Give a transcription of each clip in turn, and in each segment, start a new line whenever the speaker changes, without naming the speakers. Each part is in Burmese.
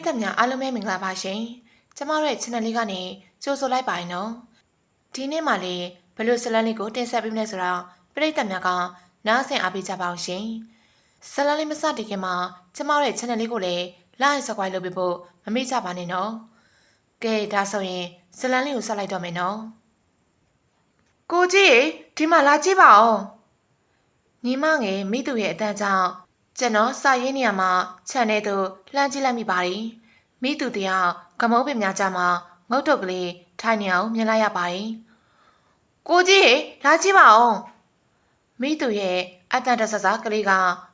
ရိသတ်များအားလုံးပဲမင်္ဂလာပါရှင်။ကျမတို့ရဲ့ channel လေးကနေကြိုဆိုလိုက်ပါရင်နော်။ဒီနေ့မှလည်းဘယ်လိုဇတ်လန်းလေးကိုတင်ဆက်ပေးမလဲဆိုတော့ပရိသတ်များကနားဆင်အားပေးကြပါအောင်ရှင်။ဇတ်လန်းလေးမစတင်ခင်မှာကျမတို့ရဲ့ channel လေးကိုလည်း like subscribe လုပ်ပေးဖို့မမေ့ကြပါနဲ့နော်။ကဲဒါဆိုရင်ဇတ်လန်းလေးကိုဆက်လိုက်တော့မယ်နော်။ကိုကြီးဒီမှာလာကြည့်ပါဦး။ညီမငယ်မိသူရဲ့အတန်းကြောင့် ကျွန်တော်စာရေးနေရမှာခြံထဲသို့လှမ်းကြည့်လိုက်မိပါတယ်။မိသူတယောက်ကမုန်းပင်များကြမှာငုတ်တုတ်ကလေးထိုင်နေအောင်မြင်လိုက်ရပါတယ်။ကိုကြီးလာကြည့်ပါဦး။မိသူရဲ့အတန်တဆဆကလေးက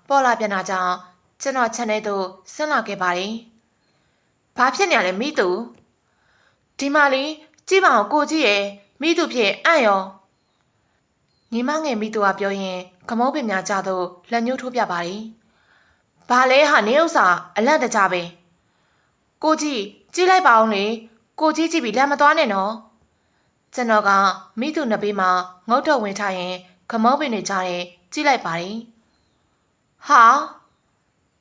ပေါ်လာပြန်တာကြောင့်ကျွန်တော်ခြံထဲသို့ဆင်းလာခဲ့ပါတယ်။ဘာဖြစ်နေရလဲမိသူ။ဒီမလေးကြည့်ပါဦးကိုကြီးရဲ့မိသူဖြစ်အံ့ရော။ညီမငယ်မိသူကပြောရင်ကမုန်းပင်များကြတော့လက်ညှိုးထိုးပြပါတယ်။ ဘာလဲဟာနေဥစ္စာအလန့်တကြပဲ။ကိုကြီးကြည့်လိုက်ပါအောင်လေ။ကိုကြီးကြည့်ပြီးလက်မသွားနဲ့နော်။ကျွန်တော်ကမိသူနှစ်ဘေးမှာငုတ်တော့ဝင်ထားရင်ကမုန်းပင်တွေကြားရင်ကြည့်လိုက်ပါတယ်။ဟာ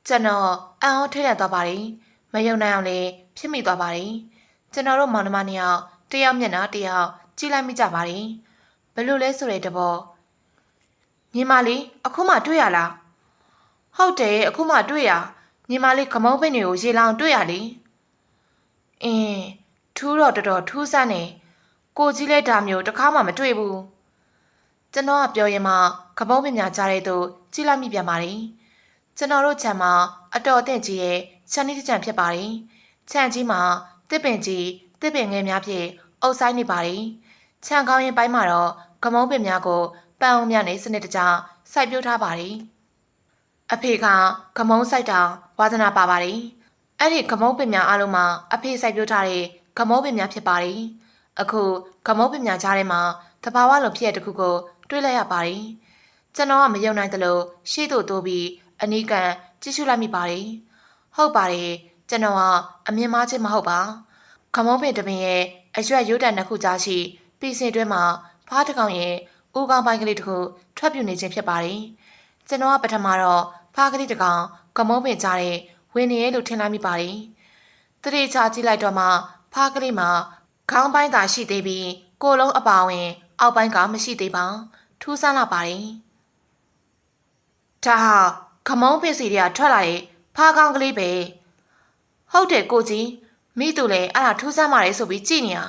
ကျွန်တော်အံ့ဩထိတ်လန့်သွားပါတယ်။မယုံနိုင်အောင်လေဖြစ်မိသွားပါတယ်။ကျွန်တော်တို့မောင်နှမနှစ်ယောက်တယောက်မျက်နှာတယောက်ကြည့်လိုက်မိကြပါတယ်။ဘယ်လိုလဲဆိုတဲ့တဘောညီမလေးအခုမှတွေ့ရလား ဟုတ်တယ်အခုမှတွေ့ရညီမလေးခမုန်းပင်တွေကိုရေလောင်တွေ့ရလေအင်းထူးတော့တော်တော်ထူးဆန်းနေကိုကြီးလဲဒါမျိုးတစ်ခါမှမတွေ့ဘူးကျွန်တော်ကပြောရင်မှခမုန်းပင်များကြားတဲ့သူကြည့်လိုက်မိပြန်ပါတယ်ကျွန်တော်တို့ခြံမှာအတော်အသင့်ကြီးရဲ့ခြံနည်းတစ်ခြံဖြစ်ပါတယ်ခြံကြီးမှာတစ်ပင်ကြီးတစ်ပင်ငယ်များဖြင့်အုပ်ဆိုင်နေပါတယ်ခြံကောင်းရင်ပိုင်းမှာတော့ခမုန်းပင်များကိုပန်းအောင်များနဲ့စနစ်တကျစိုက်ပျိုးထားပါတယ် အဖေကခမုန်းစိုက်တာဝါသနာပါပါတယ်အဲ့ဒီခမုန်းပင်များအားလုံးမှာအဖေစိုက်ပျိုးထားတဲ့ခမုန်းပင်များဖြစ်ပါတယ်အခုခမုန်းပင်များကြားထဲမှာတဘာဝလိုဖြစ်တဲ့တစ်ခုကိုတွေးလိုက်ရပါတယ်ကျွန်တော်ကမယုံနိုင်သလိုရှေ့သို့တိုးပြီးအနီးကန်ကြည့်ရှုလိုက်မိပါတယ်ဟုတ်ပါတယ်ကျွန်တော်ကအမြင်မားခြင်းမဟုတ်ပါခမုန်းပင်တပင်ရဲ့အရွက်ရိုးတန်နှစ်ခုကြားရှိပြည်စင်တွဲမှာဖားတစ်ကောင်ရဲ့ဦးကောင်းပိုင်းကလေးတစ်ခုထွက်ပြူနေခြင်းဖြစ်ပါတယ် ကျွန်တော်ကပထမတော့ဖားကလေးတစ်ကောင်ကမုန်းပင်ကြားတဲ့ဝင်နေရဲ့လို့ထင်လိုက်မိပါတယ်တတိချကြည့်လိုက်တော့မှဖားကလေးမှာခေါင်းပိုင်းသာရှိသေးပြီးကိုယ်လုံးအပါဝင် အောက်ပိုင်းကမရှိသေးပါထူးဆန်းလာပါတယ်ဒါဟာခမုန်းပင်စီတွေကထွက်လာတဲ့ဖားကောင်းကလေးပဲဟုတ်တယ်ကိုကြီးမိသူလည်းအဲ့ဒါထူးဆန်းပါတယ်ဆိုပြီးကြည်နေရ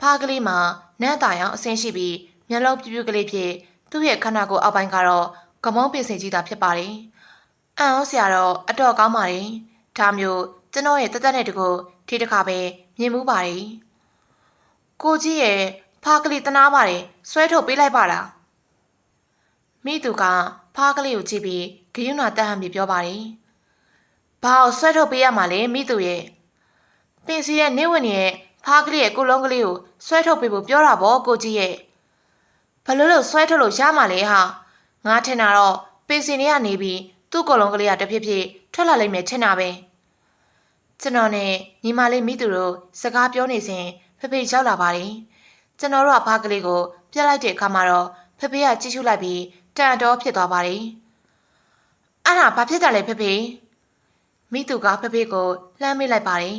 ဖားကလေးမှာနန်းတာရောင်အဆင်းရှိပြီးမျက်လုံးပြူးပြူးကလေးဖြစ်သူ့ရဲ့ခန္ဓာကိုယ်အောက်ပိုင်းကတော့ ကမုန်းပင်စင်ကြီးတာဖြစ်ပါတယ်။အံ့ဩစရာတော့အတော်ကောင်းပါတယ်။ဒါမျိုးကျွန်တော်ရဲ့တက်တက်နဲ့တကူဒီတစ်ခါပဲမြင်မှုပါတယ်။ကိုကြီးရဲ့ဖားကလေးတနာပါတယ်ဆွဲထုတ်ပေးလိုက်ပါလား။မိသူကဖားကလေးကိုကြည့်ပြီးဂယုဏတက်ဟန်ပြီးပြောပါတယ်။ဘာကိုဆွဲထုတ်ပေးရမှာလဲမိသူရဲ့ပင်စီရဲ့နေဝင်ရဲ့ဖားကလေးရဲ့ကိုလုံးကလေးကိုဆွဲထုတ်ပေးဖို့ပြောတာပေါ့ကိုကြီးရဲ့ဘလို့လို့ဆွဲထုတ်လို့ရမှာလဲဟာ ငါထင်တာတော့ပင်စင်တွေကနေပြီးသူ့ကိုလုံးကလေးကတဖြည်းဖြည်းထွက်လာလိမ့်မယ်ထင်တာပဲကျွန်တော်နဲ့ညီမလေးမိသူတို့စကားပြောနေစဉ်ဖေဖေရောက်လာပါတယ်ကျွန်တော်တို့ကဖားကလေးကိုပြတ်လိုက်တဲ့အခါမှာတော့ဖေဖေကကြည့်ရှုလိုက်ပြီးတန်တော်ဖြစ်သွားပါတယ်အဲ့ဒါဘာဖြစ်ကြလဲဖေဖေမိသူကဖေဖေကိုလှမ်းမိလိုက်ပါတယ်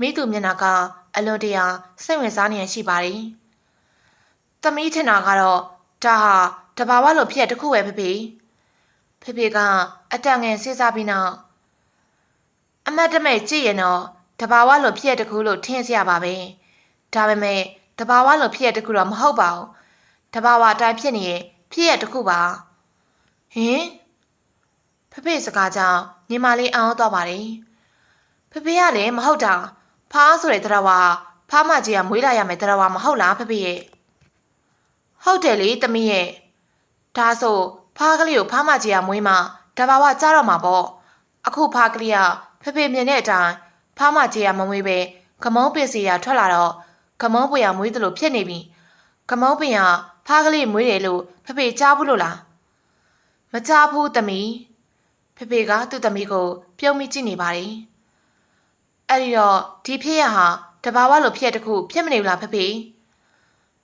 မိသူမျက်နှာကအလွန်တရာစိတ်ဝင်စားနေရရှိပါတယ်။သမီးထင်တာကတော့ဒါဟာ တဘာဝလိုဖြစ်ရတခုပဲဖေဖေဖေဖေကအတန်ငယ်စေးစားပြီးနောက်အမတ်တမဲကြည့်ရင်တော့တဘာဝလိုဖြစ်ရတခုလို့ထင်စရာပါပဲဒါပေမဲ့တဘာဝလိုဖြစ်ရတခုတော့မဟုတ်ပါဘူးတဘာဝအတိုင်းဖြစ်နေရင်ဖြစ်ရတခုပါဟင်ဖဖေစကားကြောင့်ညီမလေးအောင်းသွားပါတယ်ဖဖေကလည်းမဟုတ်တာဖားဆိုတဲ့တရားဝါဖားမကြီးကမွေးလာရမယ်တရားဝါမဟုတ်လားဖဖေရဲ့ဟုတ်တယ်လေတမီးရဲ့ ဒါဆိုဖားကလေးကိုဖားမကြီးကမွေးမှတဘာဝကြားတော့မှာပေါ့အခုဖားကလေးကဖေဖေမြင်တဲ့အတိုင်းဖားမကြီးကမမွေးပဲခမုံးပင်စီရထွက်လာတော့ခမုံးပွေရမွေးတယ်လို့ဖြစ်နေပြီခမုံးပင်ကဖားကလေးမွေးတယ်လို့ဖေဖေကြားဘူးလို့လားမကြားဘူးသမီးဖေဖေကသူ့သမီးကို ပြုံးမိကြည့်နေပါတယ်အဲ့ဒီတော့ဒီဖြစ်ရဟာတဘာဝလိုဖြစ်တခုဖြစ်မနေဘူးလားဖဖေ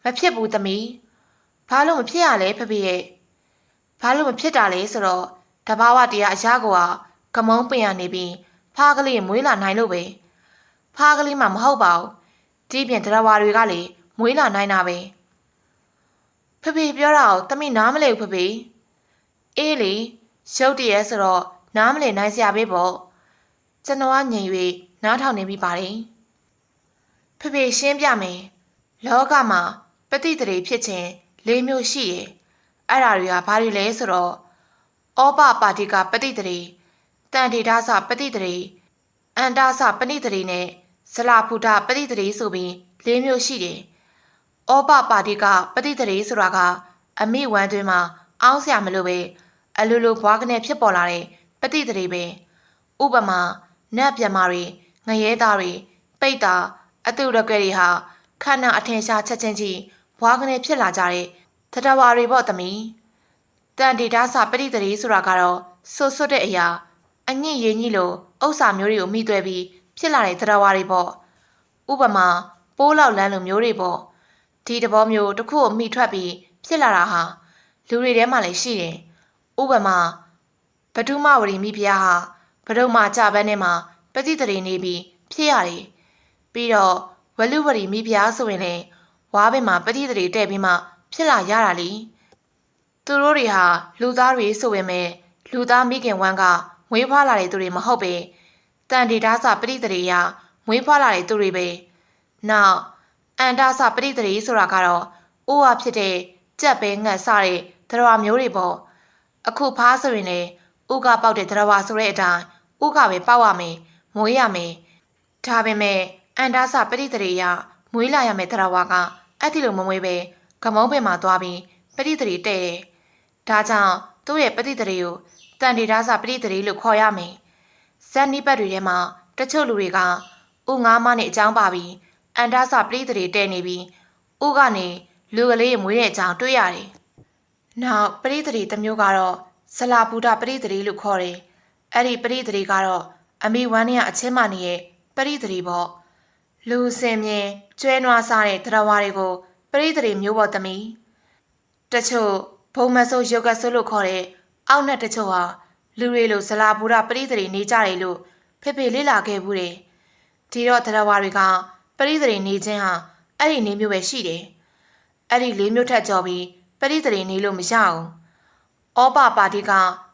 မဖြစ်ဘူးသမီးဘာလို့မဖြစ်ရလဲဖဖေရဲ့ ဘာလို့မဖြစ်တာလဲဆိုတော့တဘာဝတရားအရာကိုကကမုံပင်ရနေပြီးဖဖားကလေးမွေးလာနိုင်လို့ပဲဖားကလေးမှမဟုတ်ပါဘူးဒီပြင်တရဝါတွေကလေမွေးလာနိုင်တာပဲဖဖေပြောတာကိုတမိနားမလဲဘူးဖဖေအေးလေရုတ်တရက်ဆိုတော့နားမလဲနိုင်စရာပဲပေါ့ကျွန်တော်ကငြိမ်၍နားထောင်နေပြီပါတယ်ဖဖေရှင်းပြမယ်လောကမှာပฏิတရေဖြစ်ခြင်း၄မျိုးရှိရဲ့ အဲ့ဒါတွေကဘာတွေလဲဆိုတော့ဩပပါတိကပတိတရေတန်ထေဒါစပတိတရေအန္တာစပဏိတရေနဲ့ဇလာဖူဒပတိတရေဆိုပြီး၄မျိုးရှိတယ်။ဩပပါတိကပတိတရေဆိုတာကအမိဝမ်းတွင်မှာအောင်းစရာမလိုပဲအလိုလိုဘွားကနေဖြစ်ပေါ်လာတဲ့ပတိတရေပဲ။ဥပမာနတ်ပြမာတွေငရဲသားတွေပိတ်တာအတုရကွဲတွေဟာခန္ဓာအထင်ရှားချက်ချင်းကြီးဘွားကနေဖြစ်လာကြတဲ့ တတဝါတွေပေါ့သမီးတန်တေဒါစပရိတရေဆိုတာကတော့ဆွတ်ဆွတ်တဲ့အရာအညစ်ရည်ကြီးလိုဥစ္စာမျိုးတွေကိုမိသွဲပြီးဖြစ်လာတဲ့တတဝါတွေပေါ့ဥပမာပိုးလောက်လန်းလိုမျိုးတွေပေါ့ဒီတဘောမျိုးတစ်ခုကိုမိထွက်ပြီးဖြစ်လာတာဟာလူတွေထဲမှာလည်းရှိတယ်ဥပမာဘဒုမဝရီမိဖုရားဟာဘဒုမကြပန်းထဲမှာပฏิတရေနေပြီးဖြစ်ရတယ်ပြီးတော့ဝလူဝရီမိဖုရားဆိုရင်လည်းဝါးပင်မှာပฏิတရေတဲ့ပြီးမှ ဖြစ်လာရတာလीသူတို့တွေဟာလူသားတွေဆိုပေမဲ့လူသားမိခင်ဝမ်းကမွေးဖွားလာတဲ့သူတွေမဟုတ်ပဲတန်တေဒါစပရိတရေရမွေးဖွားလာတဲ့သူတွေပဲနောက်အန္တာစပရိတရေဆိုတာကတော့အိုးအားဖြစ်တဲ့ကြက်ပဲငှက်စတဲ့သရဝမျိုးတွေပေါ့အခုဖားဆိုရင်လေဥကပေါက်တဲ့သရဝဆိုတဲ့အတိုင်းဥကပဲပေါက်ရမယ်မွေးရမယ်ဒါပေမဲ့အန္တာစပရိတရေရမွေးလာရမယ်သရဝကအဲ့ဒီလိုမမွေးပဲ ကမုံပင်မှာသွားပြီးပရိတရေတဲ့တယ်ဒါကြောင့်သူ့ရဲ့ပရိတရေကိုတန်တေဒါစပရိတရေလို့ခေါ်ရမယ်ဇက်နိပတ်တွေထဲမှာတချို့လူတွေကဥငါးမနဲ့အကြောင်းပါပြီးအန္တာစပရိတရေတဲ့နေပြီးဥကနေလူကလေးမွေးတဲ့အကြောင်းတွေ့ရတယ်နောက်ပရိတရေတစ်မျိုးကတော့ဇလာဘူဒပရိတရေလို့ခေါ်တယ်အဲ့ဒီပရိတရေကတော့အမိဝမ်းနဲ့အချင်းမနေရဲ့ပရိတရေပေါ့လူစင်မြင်ကျွဲနွားစားတဲ့တရဝါတွေကို ပရိတရေမျိုးပေါ်သမီးတချို့ဘုံမဆိုးယောဂဆိုးလို့ခေါ်တဲ့အောက်နဲ့တချို့ဟာလူတွေလိုဇလာဘူဒပရိတရေနေကြတယ်လို့ဖေဖေလေးလာခဲ့ဘူးတယ်ဒီတော့တရဝါတွေကပရိတရေနေခြင်းဟာအဲ့ဒီနေမျိုးပဲရှိတယ်အဲ့ဒီလေးမျိုးထက်ကျော်ပြီးပရိတရေနေလို့မရအောင်ဩပပါတိက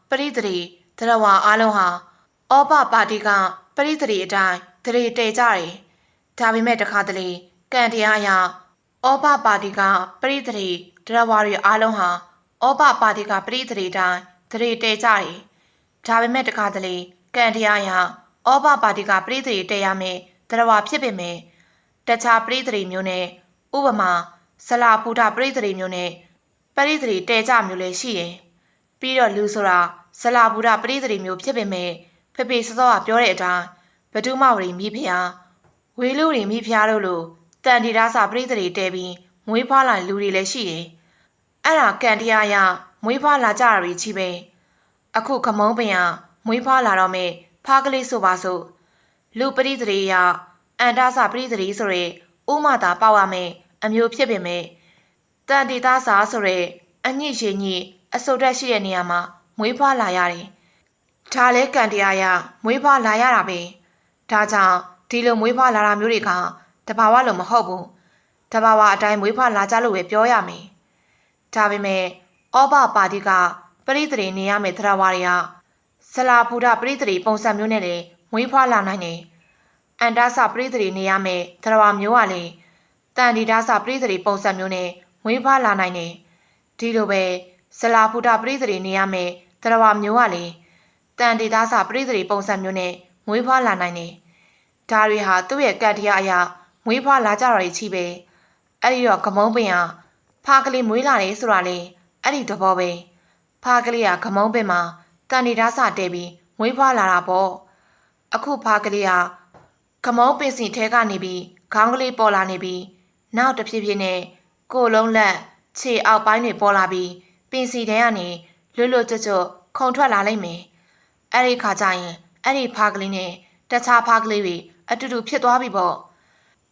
ပရိတရေတရဝါအားလုံးဟာဩပပါတိကပရိတရေအတိုင်းတရေတည်ကြတယ်ဒါပေမဲ့တခါတလေကံတရားအရာ ဩပပါတိကပရိတရေတရဝါတွေအားလုံးဟာဩပပါတိကပရိတရေတိုင်းတရေတည်ကြတယ်ဒါပေမဲ့တခါတလေကံတရားအရာဩပပါတိကပရိတရေတည်ရမယ်တရဝါဖြစ်ပေမဲ့တခြားပရိတရေမျိုးနဲ့ဥပမာဇလာဖူတာပရိတရေမျိုးနဲ့ပရိတရေတဲကြမျိုးလည်းရှိတယ်။ပြီးတော့လူဆိုတာဇလာဖူတာပရိတရေမျိုးဖြစ်ပေမဲ့ဖေဖေစောစောကပြောတဲ့အတိုင်းဘဒုမဝရီမိဖုရားဝေလူတွေမိဖုရားတို့လို တန်တီဒါစာပရိတရေတဲပြီးမွေးဖွားလာလူတွေလည်းရှိတယ်။အဲ့ဒါကံတရားရမွေးဖွားလာကြတာတွေကြီးပဲ။အခုခမုံးပင်ကမွေးဖွားလာတော့မဲ့ဖားကလေးဆိုပါစို့လူပရိတရေရအန္တာစာပရိတရေဆိုရဲဥမသာပေါက်ရမယ်အမျိုးဖြစ်ပေမဲ့တန်တီသားစာဆိုရဲအညစ်ရင်ညစ်အစုတ်တက်ရှိတဲ့နေရာမှာမွေးဖွားလာရတယ်။ဒါလဲကံတရားရမွေးဖွားလာရတာပဲ။ဒါကြောင့်ဒီလိုမွေးဖွားလာတာမျိုးတွေက တဘာဝလို့မဟုတ်ဘူး။တဘာဝအတိုင်းမွေးဖွားလာကြလို့ပဲပြောရမယ်။ဒါပေမဲ့ဩဘပါတိကပရိသေနေရမယ်သရဝါတွေကဇလာဖူဒပရိသေပုံစံမျိုးနဲ့လေမွေးဖွားလာနိုင်တယ်။အန္တာစပရိသေနေရမယ်သရဝါမျိုးကလေတန်ဒီဒါစပရိသေပုံစံမျိုးနဲ့မွေးဖွားလာနိုင်တယ်။ဒီလိုပဲဇလာဖူဒပရိသေနေရမယ်သရဝါမျိုးကလေတန်ဒီဒါစပရိသေပုံစံမျိုးနဲ့မွေးဖွားလာနိုင်တယ်။ဒါတွေဟာသူ့ရဲ့ကတ်တရားအရာ မွေးဖွားလာကြတာတွေချီပဲ။အဲ့ဒီတော့ကမုံပင်ဟာဖားကလေးမွေးလာတယ်ဆိုတာလေအဲ့ဒီတဘောပဲ။ဖားကလေးကကမုံပင်မှာတန်ဒီဒါစတဲပြီးမွေးဖွားလာတာပေါ့။အခုဖားကလေးဟာကမုံပင်စီထဲကနေပြီးခေါင်းကလေးပေါ်လာနေပြီးနောက်တစ်ဖြည်းဖြည်းနဲ့ကိုယ်လုံးလက်ခြေအောက်ပိုင်းတွေပေါ်လာပြီးပင်စီထဲကနေလွတ်လွတ်ကျွတ်ကျွတ်ခုံထွက်လာလိမ့်မယ်။အဲ့ဒီခါကျရင်အဲ့ဒီဖားကလေးနဲ့တခြားဖားကလေးတွေအတူတူဖြစ်သွားပြီပေါ့။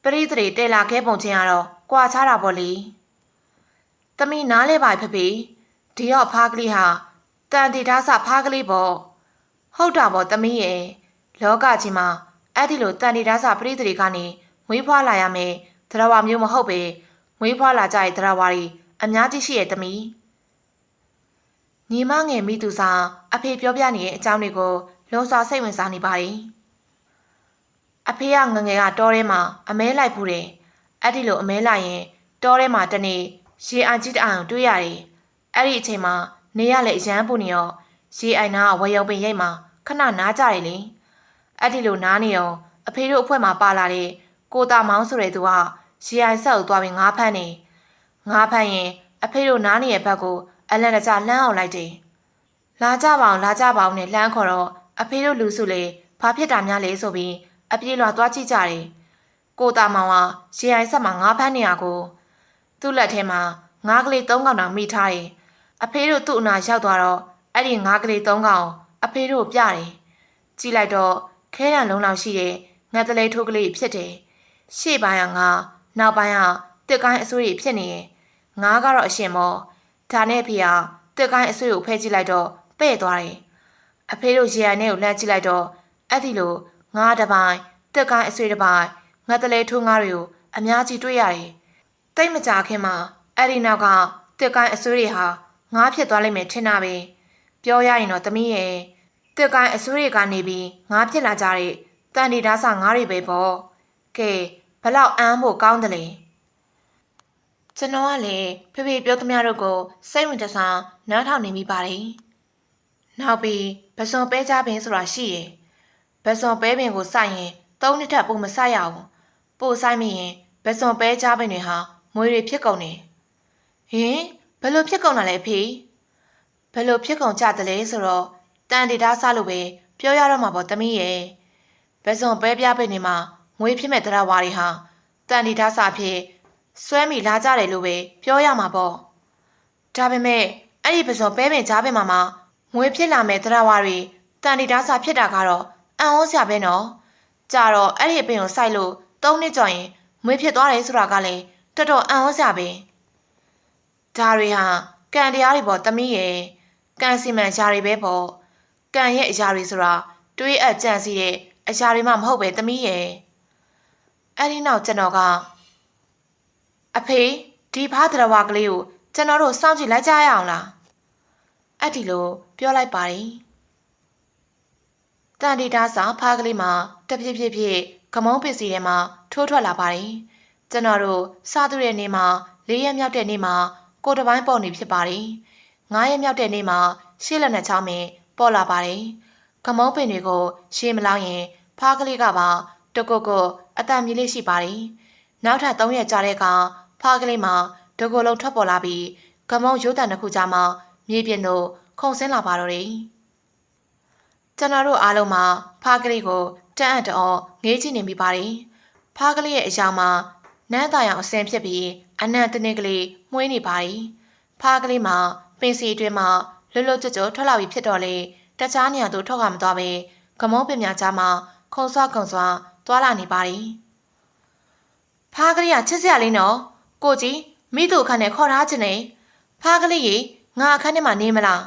ပရိသေတဲလာခဲပုံချင်းကတော့ကြွာချတာပေါ့လေ။တမီနားလဲပါဖဖေဒီတော့ဖားကလေးဟာတန်တီဒါစဖားကလေးပေါ့။ဟုတ်တာပေါ့တမီရဲ့လောကကြီးမှာအဲ့ဒီလိုတန်တီဒါစာပရိသေတွေကနေမွေးဖွားလာရမယ်သရဝါမျိုးမဟုတ်ပဲမွေးဖွားလာကြတဲ့သရဝါတွေအများကြီးရှိရဲ့တမီညီမငယ်မိသူစာအဖေပြောပြနေတဲ့အကြောင်းတွေကိုလုံးစွာစိတ်ဝင်စားနေပါတယ် အဖေကငငယ်ကတောထဲမှာအမဲလိုက်ဖူးတယ်အဲ့ဒီလိုအမဲလိုက်ရင်တောထဲမှာတနေ့ရေအိုင်ကြီးတအောင်တွေ့ရတယ်အဲ့ဒီအချိန်မှာနေရလေအရန်ပူနေရောရေအိုင်နာကဝယ်ရုံပင်ရိတ်မှာခဏနားကြတယ်လေအဲ့ဒီလိုနားနေရောအဖေတို့အဖွဲ့မှာပါလာတဲ့ကိုတာမောင်းဆိုတဲ့သူကရေအိုင်ဆက်ကိုသွားပြီးငါးဖမ်းနေငါးဖမ်းရင်အဖေတို့နားနေတဲ့ဘက်ကိုအလန့်တကြလှမ်းအောင်လိုက်တယ်လာကြပါအောင်လာကြပါအောင်နဲ့လှမ်းခေါ်တော့အဖေတို့လူစုလေဘာဖြစ်တာများလဲဆိုပြီး အပြေးလွှာသွားကြည့်ကြတယ်ကိုတာမောင်ကရေအိုင်ဆက်မှာငါးဖမ်းနေရကိုသူ့လက်ထဲမှာငါးကလေး၃កောင်တောင်မိထားတယ်။အဖေတို့သူ့အနာရောက်သွားတော့အဲ့ဒီငါးကလေး၃កောင်အဖေတို့ပြတယ်။ကြည့်လိုက်တော့ခဲရန်လုံးလောက်ရှိတဲ့ငါတလေးထိုးကလေးဖြစ်တယ်။ရှေ့ပိုင်းကငါနောက်ပိုင်းကတစ်ကိုင်းအစိုးရဖြစ်နေရဲ့။ငါကတော့အရှင်မောဒါနဲ့ဖေကတစ်ကိုင်းအစိုးရကိုဖဲကြည့်လိုက်တော့ပဲ့သွားတယ်။အဖေတို့ရေရန်ထဲကိုလှမ်းကြည့်လိုက်တော့အဲ့ဒီလို ငါတစ်ပိုင်းတစ်ကိုင်းအစိုးရတစ်ပိုင်းငါတလေးထိုးငါးတွေကိုအများကြီးတွေ့ရတယ်။တိတ်မကြခင်မှာအဲ့ဒီနောက်ကတစ်ကိုင်းအစိုးရဟာငားဖြစ်သွားလိမ့်မယ်ထင်တာပဲပြောရရင်တော့သမီးရဲ့တစ်ကိုင်းအစိုးရကနေပြီးငားဖြစ်လာကြတဲ့တန်ဒီဒါဆာငားတွေပဲပေါ့ကဲဘလောက်အမ်းဖို့ကောင်းတယ်လေကျွန်တော်ကလည်းဖေဖေပြောသမျှတို့ကိုစိတ်ဝင်တစားနားထောင်နေမိပါတယ်နောက်ပြီးပစွန်ပဲကြပင်ဆိုတာရှိရ ယ်ပစွန်ပဲပင်ကိုစိုက်ရင်သုံးနှစ်ထပ်ပုံမစိုက်ရအောင်ပို့ဆိုင်မိရင်ပစွန်ပဲကြပင်တွေဟာမွေတွေဖြစ်ကုန်တယ်ဟင်ဘယ်လိုဖြစ်ကုန်တာလဲဖေဘယ်လိုဖြစ်ကုန်ကြတယ်လဲဆိုတော့တန်တေတာဆလို့ပဲပြောရတော့မှာပေါ့သမီးရဲ့ပစွန်ပဲပြပင်တွေမှာမွေဖြစ်မဲ့တရားဝါတွေဟာတန်တေတာဆဖြစ်ဆွဲမိလာကြတယ်လို့ပဲပြောရမှာပေါ့ဒါပေမဲ့အဲ့ဒီပစွန်ပဲပင်ကြားပင်မှာမှာမွေဖြစ်လာမဲ့တရားဝါတွေတန်တေတာဆဖြစ်တာကတော့ အံ့ဩစရာပဲနော်ကြတော့အဲ့ဒီအပင်ကိုစိုက်လို့သုံးနှစ်ကျော်ရင်မွေဖြစ်သွားတယ်ဆိုတာကလည်းတော်တော်အံ့ဩစရာပဲဒါတွေဟာကံတရားတွေပေါ့တမီးရဲ့ကံစီမံရှားတွေပဲပေါ့ကံရဲ့အရာတွေဆိုတာတွေးအပ်ကြံစီတဲ့အရာတွေမှမဟုတ်ပဲတမီးရဲ့အဲ့ဒီနောက်ကျွန်တော်ကအဖေဒီဖားတရဝကလေးကိုကျွန်တော်တို့စောင့်ကြည့်လိုက်ကြရအောင်လားအဲ့ဒီလိုပြောလိုက်ပါတယ် တန်တီတာစာဖားကလေးမှာတဖြည်းဖြည်းဖြည်းကမုံပစ္စည်းထဲမှာထိုးထွက်လာပါတယ်ကျွန်တော်တို့စားသူတဲ့နေ့မှာ၄ရက်မြောက်တဲ့နေ့မှာကိုတပိုင်းပေါ်နေဖြစ်ပါတယ်။၅ရက်မြောက်တဲ့နေ့မှာရှေ့လက်နဲ့ချောင်းမင်းပေါ်လာပါတယ်။ကမုံပင်တွေကိုရှေ့မလောက်ရင် ဖားကလေးကပါတကုတ်ကုတ်အတန်မြည်လေးရှိပါတယ်။နောက်ထပ်၃ရက်ကြာတဲ့အခါဖားကလေးမှာဒကိုယ်လုံးထွက်ပေါ်လာပြီးကမုံရိုးတန်တစ်ခုကြားမှာမြေပြင်သို့ခုန်ဆင်းလာပါတော့တယ်။ ကျွန်တော်တို့အားလုံးမှာဖားကလေးကိုတန်းအပ်တော့ငေးကြည့်နေမိပါတယ်။ဖားကလေးရဲ့အရာမှာနန်းသားရောင်အစင်ဖြစ်ပြီးအနံ့တနစ်ကလေးမှုေးနေပါ යි ဖားကလေးမှာပင်စီအတွင်းမှာလွတ်လွတ်ကျွတ်ကျွတ်ထွက်လာပြီးဖြစ်တော့လေတခြားနေရာသို့ထွက်ခါမသွားပဲကမုံပင်များကြားမှာခုံဆွားခုံဆွားသွားလာနေပါ යි ဖားကလေးကချစ်စရာလေးနော်ကိုကြီးမိသူအခန်းနဲ့ခေါ်ထားခြင်းနဲ့ဖားကလေးကြီးငါအခန်းထဲမှာနေမလား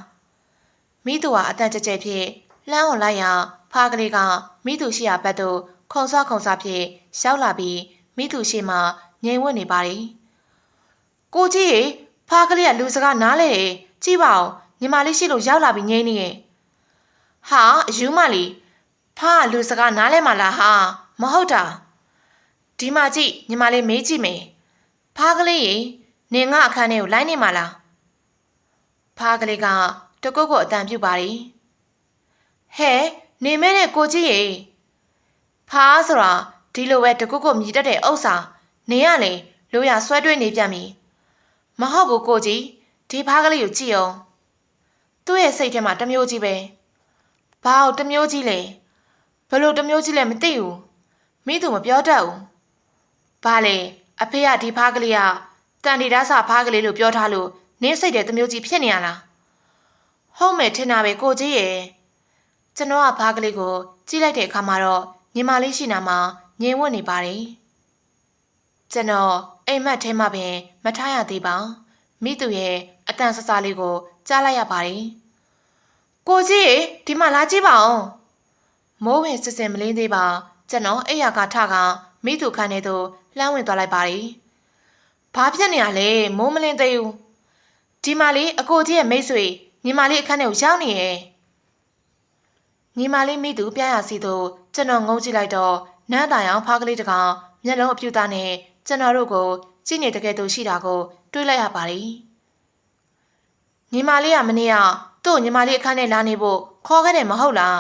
မိသူဟာအတန်ကြဲကြဲဖြင့် လှမ်းအောင်လိုက်ရဖားကလေးကမိသူရှိရာဘက်သို့ခုံဆွားခုံဆွားဖြင့်ရောက်လာပြီးမိသူရှိမှငြိမ်ဝတ်နေပါ යි ကိုကြီးရေဖားကလေးကလူစကားနားလဲတယ်ကြည့်ပါဦးညီမလေးရှိလို့ရောက်လာပြီးငိမ့်နေရဲ့ဟာအယူမလေးဖားကလူစကားနားလဲမလားဟာမဟုတ်တာဒီမှာကြည့်ညီမလေးမေးကြည့်မယ်ဖားကလေးရေနေငါအခန်းထဲကိုလိုက်နေမှာလားဖားကလေးကတကုတ်ကိုအတန်ပြုတ်ပါ යි ဟဲ့နေမဲနဲ့ကိုကြီးရေဖားဆိုတာဒီလိုပဲတကုတ်ကိုမြည်တတ်တဲ့ဥစ္စာနေရလေလိုရဆွဲတွဲနေပြန်ပြီမဟုတ်ဘူးကိုကြီးဒီဖားကလေးကိုကြည့်အောင်သူ့ရဲ့စိတ်ထဲမှာတမျိုးကြီးပဲဘာလို့တမျိုးကြီးလဲဘလို့တမျိုးကြီးလဲမသိဘူးမိသူမပြောတတ်ဘူးဘာလဲအဖေကဒီဖားကလေးကတန်တီဒါစာဖားကလေးလို့ပြောထားလို့နင်းစိတ်တဲ့တမျိုးကြီးဖြစ်နေရလားဟုတ်မယ်ထင်တာပဲကိုကြီးရဲ့ ကျွန်တော်ကဖားကလေးကိုကြည့်လိုက်တဲ့အခါမှာတော့ညီမလေးရှိနာမှာငြိမ်ဝတ်နေပါတယ်ကျွန်တော်အိမ်မက်ထဲမှာပင်မထားရသေးပါမိသူရဲ့အတန်ဆဆလေးကိုကြားလိုက်ရပါတယ်ကိုကြီးဒီမှာလာကြည့်ပါဦးမိုးဝင်စစ်စင်မလင်းသေးပါကျွန်တော်အိယာကထကမိသူခန်းထဲသို့လှမ်းဝင်သွားလိုက်ပါရီဘာဖြစ်နေရလဲမိုးမလင်းသေးဘူးဒီမလေးအကိုကြီးရဲ့မိတ်ဆွေညီမလေးအခန်းထဲကိုရောက်နေရဲ့ ညီမလေးမိသူပြရစီသို့ကျွန်တော်ငုံကြည့်လိုက်တော့နန်းတိုင်အောင်ဖားကလေးတကောင်မျက်လုံးအပြူသားနဲ့ကျွန်တော်တို့ကိုကြည့်နေတဲ့ကဲ့သို့ရှိတာကိုတွေးလိုက်ရပါရီညီမလေးကမနေ့ကသူ့ညီမလေးအခန်းထဲလာနေဖို့ခေါ်ခဲ့တယ်မဟုတ်လား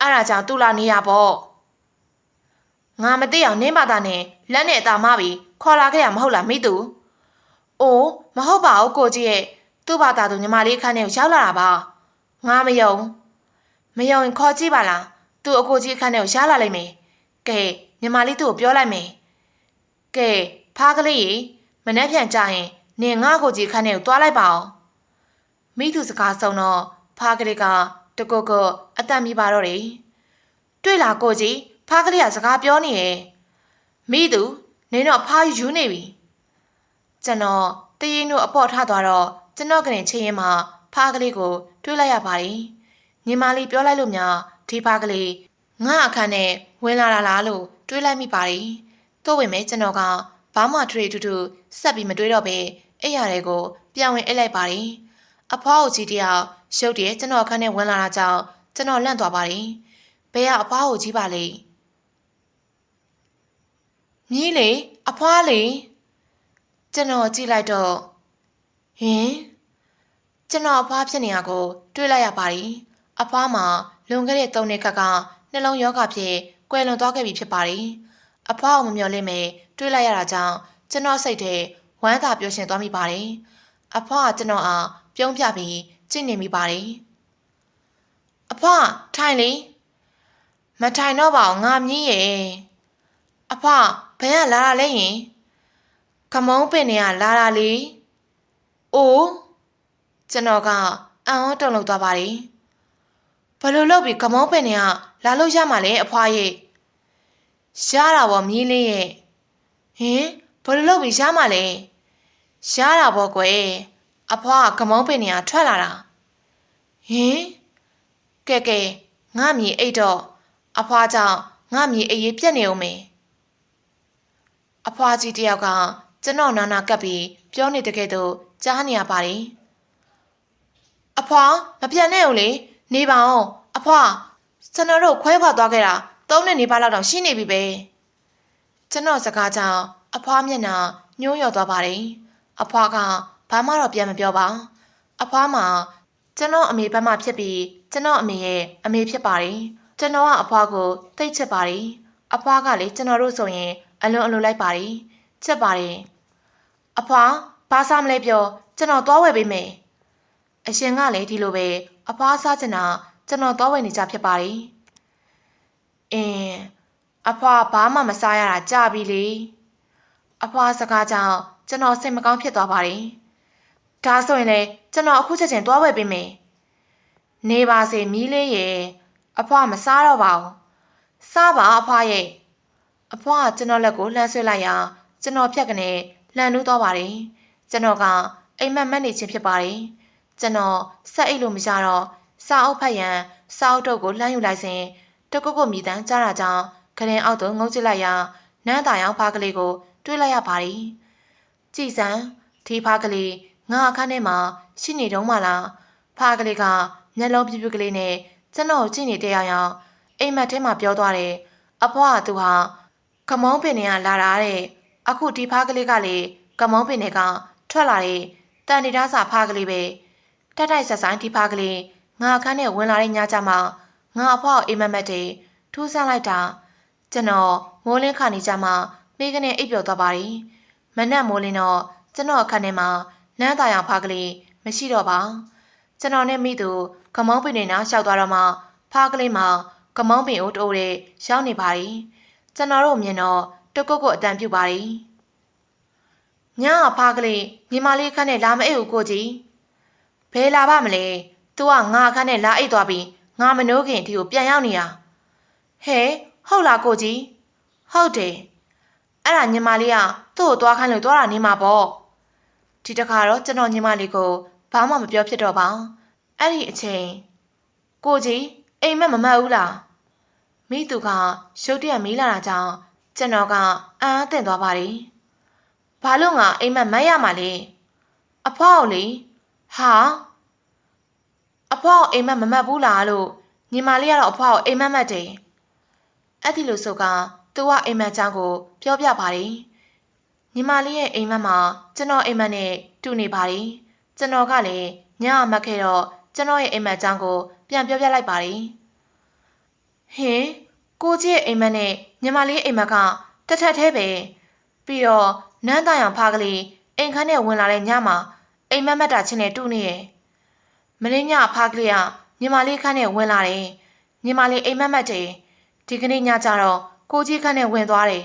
အဲ့ဒါကြောင့်သူ့လာနေရပေါ့ငါမသိအောင်နင်းပါတာနဲ့လက်နဲ့အသာမပြီးခေါ်လာခဲ့ရမဟုတ်လားမိသူအိုးမဟုတ်ပါဘူးကိုကြီးရဲ့သူ့ဘာသာသူညီမလေးအခန်းထဲကိုရောက်လာတာပါငါမယုံ မယုံရင်ခေါ်ကြည့်ပါလားသူ့အကိုကြီးအခန်းထဲကိုရောက်လာလိမ့်မယ်ကဲညီမလေးသူ့ကိုပြောလိုက်မယ်ကဲဖားကလေးရေမနှက်ဖြန်ကြရင်နင်ငါ့ကိုကြီးအခန်းထဲကိုတွားလိုက်ပါအောင်မိသူစကားဆုံးတော့ဖားကလေးကတကုတ်ကုတ်အတန်မိပါတော့တယ်တွေ့လားကိုကြီးဖားကလေးကစကားပြောနေရဲ့မိသူနင်တော့ဖားယူနေပြီကျွန်တော်တရင်တို့အပေါ်ထသွားတော့ကျွန်တော်ကနေချင်းရင်မှာဖားကလေးကို တွေးလိုက်ရပါတယ် ညီမလေးပြောလိုက်လို့များဒီဖားကလေးငါအခန်းနဲ့ဝင်လာတာလားလို့တွေးလိုက်မိပါတယ်သို့ပေမဲ့ကျွန်တော်ကဘာမှထွေထူးထူးဆက်ပြီးမတွေးတော့ပဲအဲ့ရတဲ့ကိုပြန်ဝင်အိတ်လိုက်ပါတယ်အဖွားကိုကြီးတယောက်ရုတ်တရက်ကျွန်တော်အခန်းထဲဝင်လာတာကြောင့်ကျွန်တော်လန့်သွားပါတယ်ဘယ်ကအဖွားကိုကြီးပါလဲမြည်လေအဖွားလေကျွန်တော်ကြည့်လိုက်တော့ဟင်ကျွန်တော်အဖွားဖြစ်နေရကို တွေးလိုက်ရပါတယ် အဖွားမှာလွန်ခဲ့တဲ့၃နှစ်ခက်ကနှလုံးရောဂါဖြစ်ကွယ်လွန်သွားခဲ့ပြီဖြစ်ပါတယ်အဖွားကိုမမျှော်လင့်မဲတွေးလိုက်ရတာကြောင့်ကျွန်တော်စိတ်ထဲဝမ်းသာပျော်ရွှင်သွားမိပါတယ်အဖွားကကျွန်တော်အားပြုံးပြပြီးကြည့်နေမိပါတယ်အဖွားထိုင်လေမထိုင်တော့ပါဘူးငါမြည်ရဲ့အဖွားဘယ်ကလာတာလဲယင်ခမုံးပင်တွေကလာတာလေအိုးကျွန်တော်ကအံ့ဩတုန်လှုပ်သွားပါတယ် ဘယ်လိုလုပ်ပြီးခမုံးပင်တွေကလာလို့ရမှာလဲအဖွားရဲ့ရတာပေါ့မြည်လေးရဲ့ဟင်ဘယ်လိုလုပ်ပြီးရမှာလဲရတာပေါ့ကွယ်အဖွားကခမုံးပင်တွေကထွက်လာတာဟင်ကဲကဲငါမြည်အိတ်တော့အဖွားကြောင့်ငါမြည်အိတ်ရေးပြက်နေအောင်မေအဖွားကြီးတယောက်ကကျွန်တော်နာနာကပ်ပြီးပြောနေတဲ့ကဲ့သို့ကြားနေရပါတယ်အဖွားမပြန်နဲ့ဦးလေ နေပါအောင်အဖွားကျွန်တော်တို့ခွဲခွာသွားခဲ့တာသုံးနှစ်နေပါလောက်တော့ရှိနေပြီပဲကျွန်တော်စကားကြောင့်အဖွားမျက်နှာညှိုးလျော်သွားပါတယ်အဖွားကဘာမှတော့ပြန်မပြောပါအဖွားမှာကျွန်တော်အမေဘက်မှဖြစ်ပြီးကျွန်တော်အမေရဲ့အမေဖြစ်ပါတယ်ကျွန်တော်ကအဖွားကိုသိချစ်ပါတယ်အဖွားကလည်းကျွန်တော်တို့ဆိုရင်အလွန်အလိုလိုက်ပါတယ်ချက်ပါတယ်အဖွားဘာစားမလဲပြောကျွန်တော်သွားဝယ်ပေးမယ်အရှင်ကလည်းဒီလိုပဲ အဖွားစားချင်တာကျွန်တော်သွားဝယ်နေကြဖြစ်ပါတယ်အင်းအဖွားဘာမှမစားရတာကြာပြီလေအဖွားစကားကြောင့်ကျွန်တော်စိတ်မကောင်းဖြစ်သွားပါတယ်ဒါဆိုရင်လေကျွန်တော်အခုချက်ချင်းသွားဝယ်ပေးမယ်နေပါစေမီးလေးရဲ့အဖွားမစားတော့ပါဘူးစားပါအဖွားရဲ့အဖွားကကျွန်တော်လက်ကိုလှမ်းဆွဲလိုက်ရာကျွန်တော်ဖြတ်ကနေလှန်နိုးသွားပါတယ်ကျွန်တော်ကအိမ်မက်မက်နေခြင်းဖြစ်ပါတယ် ကျွန်တော်ဆက်အိတ်လို့မရတော့စာအုပ်ဖတ်ရန်စာအုပ်တုပ်ကိုလှမ်းယူလိုက်စဉ်တကုတ်ကုတ်မြည်တမ်းကြားတာကြောင့်ခရင်အောက်သို့ငုံကြည့်လိုက်ရာနန်းတာရောင်ဖားကလေးကိုတွေးလိုက်ရပါတယ်ကြည်စံဒီဖားကလေးငါအခန်းထဲမှာရှိနေတော့မှလားဖားကလေးကမျက်လုံးပြူးပြူးကလေးနဲ့ကျွန်တော်ကြည့်နေတဲ့အောင်အောင်အိမ်မက်ထဲမှာပြောသွားတယ်အဖွားကသူဟာကမုံပင်တွေကလာတာတဲ့အခုဒီဖားကလေးကလေကမုံပင်တွေကထွက်လာတဲ့တန်နေတာစာဖားကလေးပဲ တက်တိုက်ဆက်ဆိုင်ဒီဖားကလေးငါအခန်းထဲဝင်လာတဲ့ညကြမှာငါအဖွားအိမ်မက်မက်တွေထူးဆန်းလိုက်တာကျွန်တော်မိုးလင်းခါနေကြမှာမိကနေအိပ်ပျော်သွားပါတယ်မနက်မိုးလင်းတော့ကျွန်တော်အခန်းထဲမှာနန်းသားရောင်ဖားကလေးမရှိတော့ပါကျွန်တော်နဲ့မိသူကမောင်းပင်နေနောက်လျှောက်သွားတော့မှဖားကလေးမှာကမောင်းပင်အိုးတိုးတဲ့ရောက်နေပါတယ်ကျွန်တော်တို့မြင်တော့တကုတ်ကုတ်အတန်ပြုတ်ပါတယ်ညကဖားကလေးညီမလေးခန့်နဲ့လာမအိတ်ဘူးကိုကြီး ဘယ်လာပါမလဲ။ तू ကငါခန့်နဲ့လာအိတ်သွားပြီးငါမနှိုးခင်ဒီကိုပြန်ရောက်နေတာ။ဟဲဟုတ်လားကိုကြီး။ဟုတ်တယ်။အဲ့ဒါညီမလေးကသူ့ကိုသွားခိုင်းလို့သွားတာနေမှာပေါ့။ဒီတခါတော့ကျွန်တော်ညီမလေးကိုဘာမှမပြောဖြစ်တော့ပါ။အဲ့ဒီအချိန်ကိုကြီးအိမ်မက်မမတ်ဘူးလားမိသူကရုတ်တရက်မီးလာတာကြောင့်ကျွန်တော်ကအံ့အားသင့်သွားပါတယ်။ဘာလို့ငါအိမ်မက်မက်ရမှာလဲ။အဖွားကိုလေ ဟာအဖွားကိုအိမ်မက်မမက်ဘူးလားလို့ညီမလေးကတော့အဖွားကိုအိမ်မက်မက်တယ်။အဲ့ဒီလိုဆိုကသူကအိမ်မက်ချောင်းကိုပြောပြပါတယ်။ညီမလေးရဲ့အိမ်မက်မှာကျွန်တော်အိမ်မက်နဲ့တူနေပါတယ်။ကျွန်တော်ကလည်းညအမက်ခဲ့တော့ကျွန်တော်ရဲ့အိမ်မက်ချောင်းကိုပြန်ပြောပြလိုက်ပါတယ်။ဟင်ကိုကြီးရဲ့အိမ်မက်နဲ့ညီမလေးအိမ်မက်ကတစ်ထက်သေးပဲပြီးတော့နန်းတိုင်အောင်ဖားကလေးအိမ်ခန်းထဲဝင်လာတဲ့ညမှာ အိမ်မက်မက်တာချင်းနဲ့တူနေရဲ့မင်းညဖားကလေးကညီမလေးခန်းထဲဝင်လာတယ်ညီမလေးအိမ်မက်မက်တယ်ဒီကနေ့ညကျတော့ကိုကြီးခန်းထဲဝင်သွားတယ်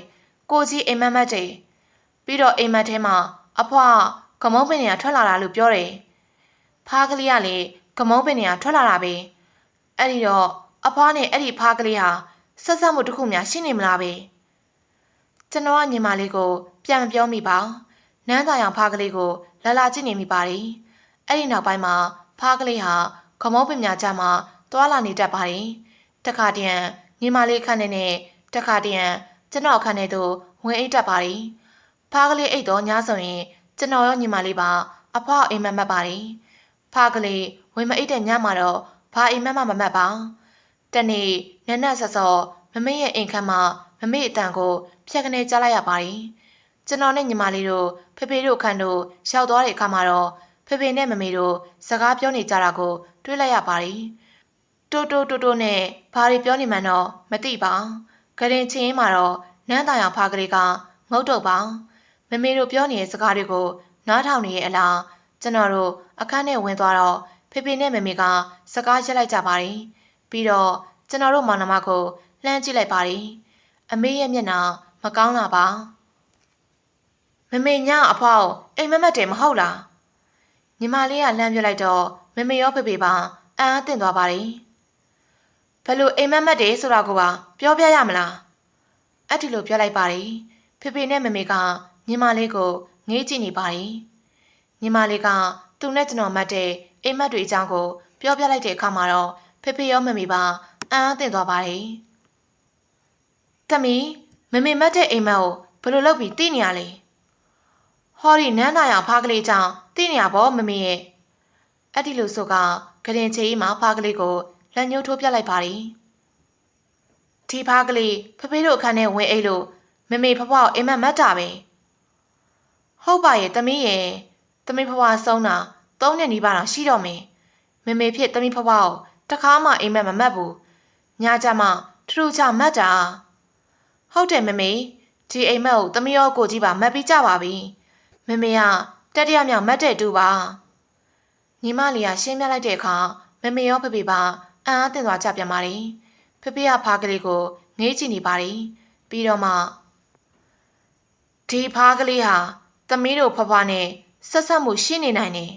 ကိုကြီးအိမ်မက်မက်တယ်ပြီးတော့အိမ်မက်ထဲမှာအဖွားကမုံပင်နေရထွက်လာတာလို့ပြောတယ်ဖားကလေးကလည်းကမုံပင်နေရထွက်လာတာပဲအဲ့ဒီတော့အဖွားနဲ့အဲ့ဒီဖားကလေးဟာဆက်ဆက်မှုတစ်ခုများရှိနေမလားပဲကျွန်တော်ကညီမလေးကို ပြန်မပြောမိပါနန်းသာရောင်ဖားကလေးကို လာလာကြည့်နေမိပါတယ်အဲ့ဒီနောက်ပိုင်းမှာဖားကလေးဟာခမောပင်များကြမှာတွာလာနေတတ်ပါတယ်တခါတည်းညီမလေးခန့်နေနဲ့တခါတည်းကျွန်တော်ခန့်နေသူဝင်အိတ်တတ်ပါတယ်ဖားကလေးအိတ်တော့ညဆိုရင်ကျွန်တော်ရောညီမလေးပါအဖွားအိမ်မက်မက်ပါတယ်ဖားကလေးဝင်မအိတ်တဲ့ညမှာတော့ဘာအိမ်မက်မှမမက်ပါတနေ့နက်နက်ဆော့ဆော့မမေရဲ့အိမ်ခန်းမှာမမေအတန်ကိုဖြတ်ကနေကြားလိုက်ရပါတယ်။ ကျွန်တော်နဲ့ညီမလေးတို့ဖေဖေတို့ခန်းတို့ရောက်သွားတဲ့အခါမှာတော့ဖေဖေနဲ့မမေတို့စကားပြောနေကြတာကို တွေးလိုက်ရပါတယ်။တိုးတိုးတိုးတိုးနဲ့ဘာတွေပြောနေမှန်းတော့မသိပါ။ကရင်ချင်းမှာတော့နန်းသားရောင်ဖားကလေးကငုတ်တော့ပါ။မမေတို့ပြောနေတဲ့စကားတွေကိုနားထောင်နေရဲ့အလားကျွန်တော်တို့အခန်းထဲဝင်သွားတော့ဖေဖေနဲ့မမေကစကားရက်လိုက်ကြပါတယ်။ပြီးတော့ကျွန်တော်တို့မောင်နှမကိုလှမ်းကြည့်လိုက်ပါတယ်။အမေရဲ့မျက်နှာမကောင်းလာပါ။ မမေညအဖောက်အိမ်မက်မက်တယ်မဟုတ်လား။ညီမလေးကလှမ်းပြလိုက်တော့မမေရောဖေဖေပါအံ့အားသင့်သွားပါတယ်။ဘလို့အိမ်မက်မက်တယ်ဆိုတာကိုပါပြောပြရမလား။အဲ့ဒီလိုပြောလိုက်ပါတယ်။ဖေဖေနဲ့မမေကညီမလေးကိုငေးကြည့်နေပါတယ်။ညီမလေးကသူနဲ့ကျွန်တော်မှတ်တဲ့အိမ်မက်တွေအကြောင်းကို ပြောပြလိုက်တဲ့အခါမှာတော့ဖေဖေရောမမေပါအံ့အားသင့်သွားပါတယ်။တမီမမေမတ်တဲ့အိမ်မက်ကိုဘယ်လိုလုပ်ပြီးသိနေရလဲ ဟောဒီနန်းနာရောင်ဖားကလေးကြောင့်သိနေရပေါ့မမေရဲ့အဲ့ဒီလိုဆိုကဂရင်ချေကြီးမှာဖားကလေးကိုလက်ညှိုးထိုးပြလိုက်ပါတယ်ဒီဖားကလေးဖဖေးတို့အခန်းထဲဝင်အိတ်လို့မမေဖဖွားကိုအိမ်မက်မတ်တာပဲဟုတ်ပါရဲ့တမီးရဲ့တမီးဖဖွားဆုံးတာသုံးနှစ်နီးပါးတော့ရှိတော့မယ်မမေဖြစ်တမီးဖဖွားကိုတခါမှအိမ်မက်မမတ်ဘူးညကြမှာထထူချမတ်တာဟုတ်တယ်မမေဒီအိမ်မက်ကိုသမီးရောကိုကြီးပါမတ်ပြီးကြပါပြီ မမေကတတိယမြောက်မတ်တဲ့တူပါညီမလေးကရှင်းပြလိုက်တဲ့အခါမမေရောဖေဖေပါအံ့အားသင့်သွားကြပြန်ပါတယ်ဖေဖေကဖားကလေးကိုငေးကြည့်နေပါတယ်ပြီးတော့မှဒီဖားကလေးဟာသမီးတို့ဖွားဖွားနဲ့ဆက်ဆက်မှုရှိနေနိုင်တယ်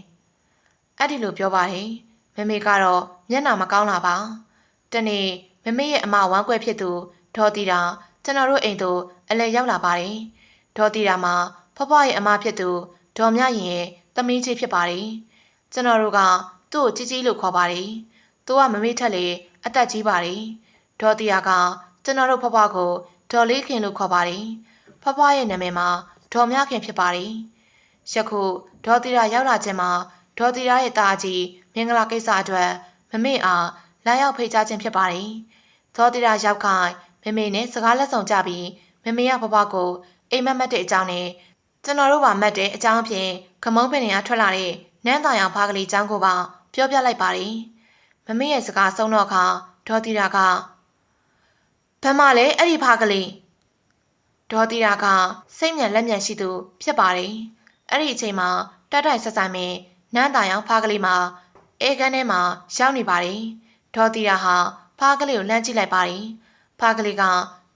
အဲ့ဒီလိုပြောပါတယ်မမေကတော့မျက်နှာမကောင်းလာပါတနေ့မမေရဲ့အမဝမ်းကွဲဖြစ်သူဒေါ်တီတာကျွန်တော်တို့အိမ်သို့အလဲရောက်လာပါတယ်။ဒေါ်တီတာမှာ ဖဖွားရဲ့အမဖြစ်သူဒေါ်မြရင်ရဲ့သမီးကြီးဖြစ်ပါတယ်။ကျွန်တော်တို့ကသူ့ကိုကြီးကြီးလို့ခေါ်ပါတယ်။သူကမမေ့ထက်လေအသက်ကြီးပါတယ်။ဒေါ်တီယာကကျွန်တော်တို့ဖဖွားကိုဒေါ်လေးခင်လို့ခေါ်ပါတယ်။ဖဖွားရဲ့နာမည်မှာဒေါ်မြခင်ဖြစ်ပါတယ်။ယခုဒေါ်တီယာရောက်လာခြင်းမှာဒေါ်တီယာရဲ့သားကြီးမင်္ဂလာကိစ္စအတွက်မမေ့အားလာရောက်ဖိတ်ကြားခြင်းဖြစ်ပါတယ်။ဒေါ်တီယာရောက်ခိုင်မမေနဲ့စကားလက်ဆောင်ကြပြီးမမေကဘဘကိုအိမ်မက်မက်တဲ့အကြောင်းနဲ့ ကျွန်တော်တို့ပါမက်တဲ့အကြောင်းဖြင့်ခမုံးပင်တွေကထွက်လာတဲ့နန်းတောင်ရောင်ဖားကလေးအကြောင်းကိုပါပြောပြလိုက်ပါတယ်မမေရဲ့စကားဆုံးတော့ခါဒေါ်တီရာကဘမလဲအဲ့ဒီဖားကလေးဒေါ်တီရာကစိတ်မြန်လက်မြန်ရှိသူဖြစ်ပါတယ်အဲ့ဒီအချိန်မှာတတ်တိုက်ဆက်ဆိုင်မင်းနန်းတောင်ရောင်ဖားကလေးမှာအဲကန်းထဲမှာရောက်နေပါတယ်ဒေါ်တီရာဟာဖားကလေးကိုလှမ်းကြည့်လိုက်ပါတယ်ဖားကလေးက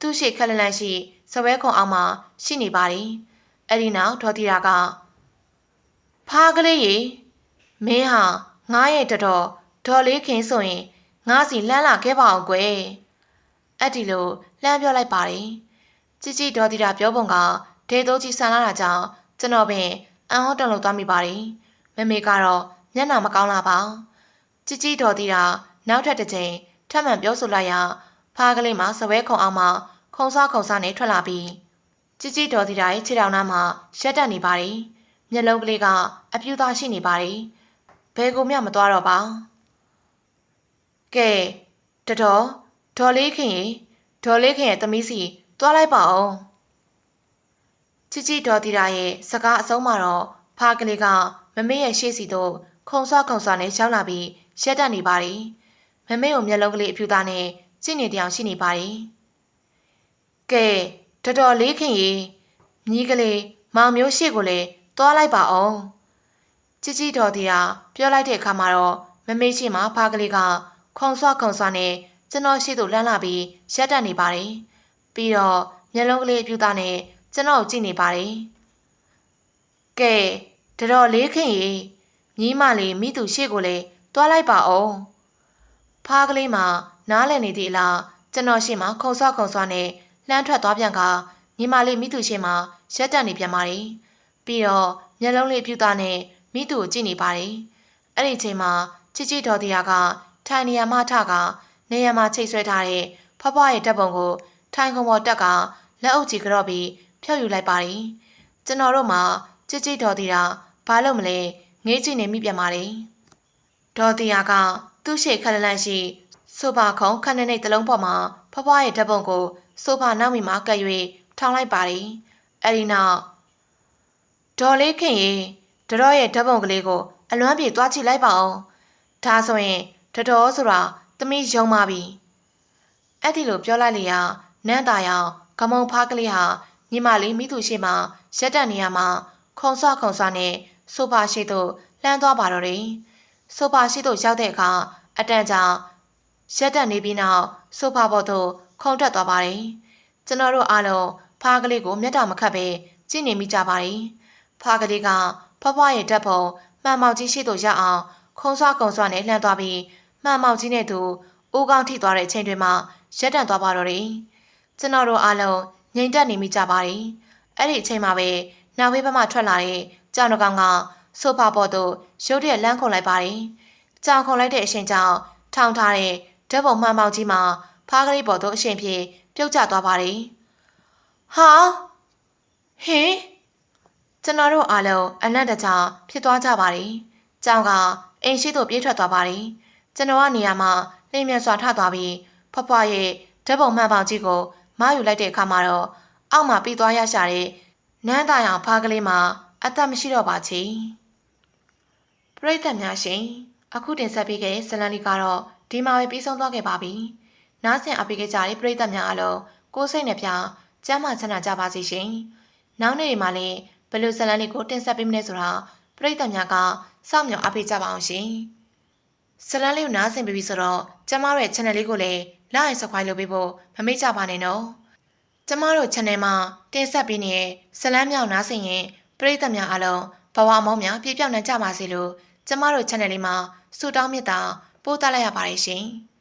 သူ့ရှိခက်လန့်လန့်ရှိစပွဲခွန်အောင်မှာရှိနေပါတယ်။ အဲ့ဒီနောက်ဒေါ်တီရာကဖားကလေးရေမင်းဟာငားရဲ့တတော်ဒေါ်လေးခင်ဆိုရင်ငားစီလှမ်းလာခဲ့ပါအောင်ကွယ်။အဲ့ဒီလိုလှမ်းပြောလိုက်ပါတယ်။ជីជីဒေါ်တီရာပြောပုံကဒေတိုးကြီးဆန်လာတာကြောင့်ကျွန်တော်ပင်အံဟောတုံလို့သွားမိပါတယ်။မမေကတော့မျက်နှာမကောင်းလာပါ။ជីជីဒေါ်တီရာနောက်ထပ်တစ်ချိန်ထပ်မံပြောဆိုလိုက်ရ ဖားကလေးမှာစပွဲခုံအောင်မှခုံစားခုံစားနဲ့ထွက်လာပြီး ကြည်ကြည်တော်သေးတာရဲ့ခြေထောက်နားမှာရက်တက်နေပါတယ်။မျက်လုံးကလေးကအပြူသားရှိနေပါတယ်။ဘယ်ကိုမှမသွားတော့ပါ။ကဲတတော်ဒေါ်လေးခင်ရေဒေါ်လေးခင်ရဲ့သမီးစီသွားလိုက်ပါအောင်။ကြည်ကြည်တော်သေးတာရဲ့စကားအဆုံးမှာတော့ဖားကလေးကမမေရဲ့ရှေ့စီတို့ခုံဆွခုံဆွနဲ့ရောက်လာပြီးရက်တက်နေပါတယ်။မမေကိုမျက်လုံးကလေးအပြူသားနဲ့ကြည့်နေတောင်ရှိနေပါတယ်။ကဲ တော်တော်လေးခင်ရေမြည်ကလေးမောင်မျိုးရှေ့ကိုလည်းသွားလိုက်ပါအောင်ជីជីတော်တီတာပြောလိုက်တဲ့အခါမှာတော့မမေရှိမှဖားကလေးကခုံဆွခုံဆွနဲ့ကျွန်တော်ရှိသို့လမ်းလာပြီးရက်တက်နေပါတယ်ပြီးတော့မျက်လုံးကလေးအဖြူသားနဲ့ကျွန်တော်ကိုကြည့်နေပါတယ်ကဲတော်တော်လေးခင်ရေမြည်မလေးမိသူရှေ့ကိုလည်းသွားလိုက်ပါအောင်ဖားကလေးမှာနားလည်နေသည့်အလားကျွန်တော်ရှေ့မှာခုံဆွခုံဆွနဲ့ လှမ်းထွက်သွားပြန်ကညီမလေးမိသူရှေ့မှာရက်တက်နေပြန်ပါတယ်ပြီးတော့မျက်လုံးလေးအဖြူသားနဲ့မိသူကိုကြည့်နေပါတယ်အဲ့ဒီအချိန်မှာချစ်ချစ်တော်တရားကထိုင်နေရမှထကနေရမှာချိတ်ဆွဲထားတဲ့ဖဖွားရဲ့တပ်ပုံကို ထိုင်ခုံပေါ်တက်ကလက်အုပ်ကြီးကြော့ပြီးဖြုတ်ယူလိုက်ပါတယ်ကျွန်တော်တို့မှာချစ်ချစ်တော်တရားဘာလို့မလဲငေးကြည့်နေမိပြန်ပါတယ်ဒေါ်တရားကသူ့ရှေ့ခက်လန့်ရှိဆိုဖာခုံခက်နေနေတလုံးပေါ်မှာဖဖွားရဲ့တပ်ပုံကို ဆိုဖာနောက်မီမှာကပ်၍ထောင်းလိုက်ပါတယ်အဲ့ဒီနောက်ဒေါ်လေးခင်ရေတတော်ရဲ့ဓာတ်ပုံကလေးကို အလွမ်းပြေသွားကြည့်လိုက်ပါအောင်ဒါဆိုရင်တတော်ဆိုတာသမီးယုံပါပြီအဲ့ဒီလိုပြောလိုက်လေရနန်းတာရောင်ကမုံဖားကလေးဟာညီမလေးမိသူရှိမှရက်တက်နေရမှာခုံဆွခုံဆွနဲ့ဆိုဖာရှိသို့လှမ်းသွားပါတော့တယ်ဆိုဖာရှိသို့ရောက်တဲ့အခါအတန်ကြာရက်တက်နေပြီးနောက်ဆိုဖာပေါ်သို့ ခုံတက်သွားပါတယ်ကျွန်တော်တို့အားလုံးဖားကလေးကိုမျက်တောင်မခတ်ပဲကြည့်နေမိကြပါတယ်ဖားကလေးကဖွားဖွားရဲ့ဓာတ်ပုံမှန်မောက်ကြီးရှိသို့ရောက်အောင်ခုံဆွကုံဆွနဲ့လှမ်းသွားပြီးမှန်မောက်ကြီးနဲ့သူအိုးကောင်းထိသွားတဲ့အချိန်တွေမှာရက်တန့်သွားပါတော့တယ်ကျွန်တော်တို့အားလုံးငြိမ်သက်နေမိကြပါတယ်အဲ့ဒီအချိန်မှာပဲနောက်ဘေးဘက်မှထွက်လာတဲ့ကြောင်တကောင်ကဆိုဖာပေါ်သို့ရုတ်တရက်လမ်းခုန်လိုက်ပါတယ်ကြောင်ခုန်လိုက်တဲ့အချိန်ကြောင့်ထောင်ထားတဲ့ဓာတ်ပုံမှန်မောက်ကြီးမှာ ဖားကလေးပေါ်သို့အရှင်ပြေပြုတ်ကျသွားပါတယ်ဟာဟင်ကျွန်တော်တို့အားလုံးအနက်တကြဖြစ်သွားကြပါတယ်။ကြောင်ကအိမ်ရှိသို့ပြေးထွက်သွားပါတယ်။ကျွန်တော်ကနေရာမှာလင်းမြန်စွာထသွားပြီးဖွားဖွားရဲ့ဓာတ်ပုံမှန်ပေါင်ကြီးကိုမယူလိုက်တဲ့အခါမှာတော့အောက်မှာပြီးသွားရရှာတဲ့နန်းသားရောင်ဖားကလေးမှာအသက်မရှိတော့ပါချေ။ပရိသတ်များရှင်အခုတင်ဆက်ပေးခဲ့တဲ့ဇလန်လေးကတော့ဒီမှာပဲပြီးဆုံးသွားခဲ့ပါပြီ။ နားဆင်အပိခဲ့ကြတဲ့ပရိသတ်များအားလုံးကိုယ်စိတ်နှပြကျမ်းမာချမ်းသာကြပါစေရှင်။နောက်နေ့မှာလည်းဘယ်လိုဇလန်လေးကိုတင်ဆက်ပေးမလဲဆိုတာပရိသတ်များကစောင့်မျှော်အားပေးကြပါအောင်ရှင်။ဇလန်လေးကိုနားဆင်ပြီးပြီဆိုတော့ကျမတို့ရဲ့ channel လေးကိုလည်း like subscribe လုပ်ပေးဖို့မမေ့ကြပါနဲ့နော်။ကျမတို့ channel မှာတင်ဆက်ပေးနေတဲ့ဇလန်မြောက်နားဆင်ရင်ပရိသတ်များအားလုံးဘဝမောင်းများပြည့်ပြောင်းနိုင်ကြပါစေလို့ကျမတို့ channel လေးမှာဆုတောင်းမေတ္တာပို့သလိုက်ရပါတယ်ရှင်။